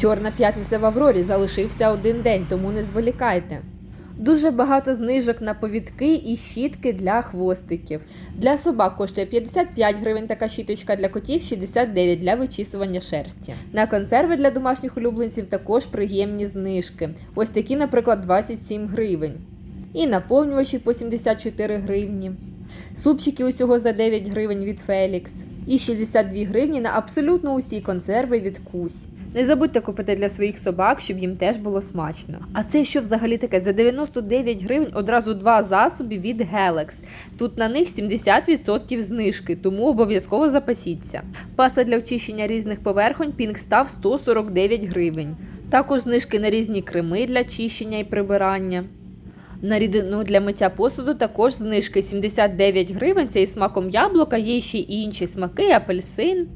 Чорна п'ятниця в Аврорі залишився один день, тому не зволікайте. Дуже багато знижок на повідки і щітки для хвостиків. Для собак коштує 55 гривень така щіточка, для котів 69 для вичісування шерсті. На консерви для домашніх улюбленців також приємні знижки. Ось такі, наприклад, 27 гривень. І наповнювачі по 74 гривні. Супчики усього за 9 гривень від Фелікс. І 62 гривні на абсолютно усі консерви від Кусь. Не забудьте купити для своїх собак, щоб їм теж було смачно. А це що взагалі таке? За 99 гривень одразу два засоби від Gelex. Тут на них 70% знижки, тому обов'язково запасіться. Паса для очищення різних поверхонь Pink став 149 гривень. Також знижки на різні креми для чищення і прибирання. На рідину для миття посуду також знижки 79 гривень. Це із смаком яблука, є ще й інші смаки, апельсин.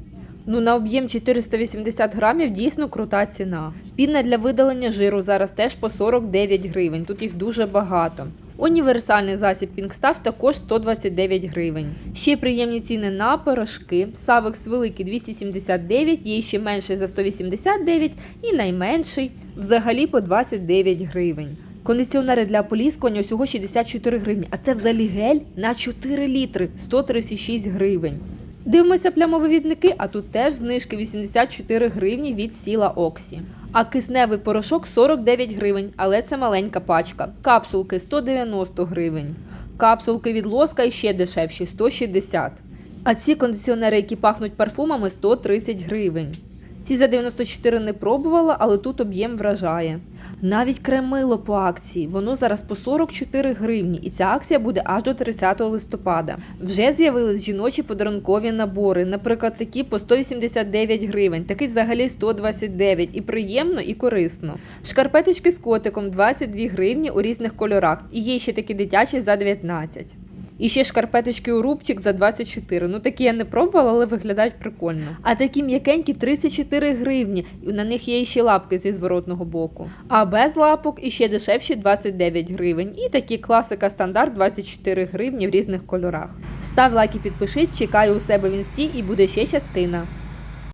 Ну, на об'єм 480 грамів дійсно крута ціна. Піна для видалення жиру зараз теж по 49 гривень. Тут їх дуже багато. Універсальний засіб Пінкстав також 129 гривень. Ще приємні ціни на порошки. Савекс великий 279, є ще менший за 189 і найменший взагалі по 29 гривень. Кондиціонери для поліскування усього 64 гривні, а це взагалі гель на 4 літри 136 гривень. Дивимося плямовивідники, а тут теж знижки 84 гривні від сіла Оксі. А кисневий порошок 49 гривень, але це маленька пачка. Капсулки 190 гривень. Капсулки від лоска ще дешевші 160. А ці кондиціонери, які пахнуть парфумами, 130 гривень. Ці за 94 не пробувала, але тут об'єм вражає. Навіть кремило по акції, воно зараз по 44 гривні, і ця акція буде аж до 30 листопада. Вже з'явились жіночі подарункові набори, наприклад, такі по 189 гривень, такий взагалі 129, і приємно, і корисно. Шкарпеточки з котиком 22 гривні у різних кольорах, і є ще такі дитячі за 19. І ще шкарпеточки у рубчик за 24. Ну такі я не пробувала, але виглядають прикольно. А такі м'якенькі 34 гривні. На них є ще лапки зі зворотного боку. А без лапок і ще дешевші 29 гривень. І такі класика стандарт 24 гривні в різних кольорах. Став лайк і підпишись, чекаю у себе в інсті і буде ще частина.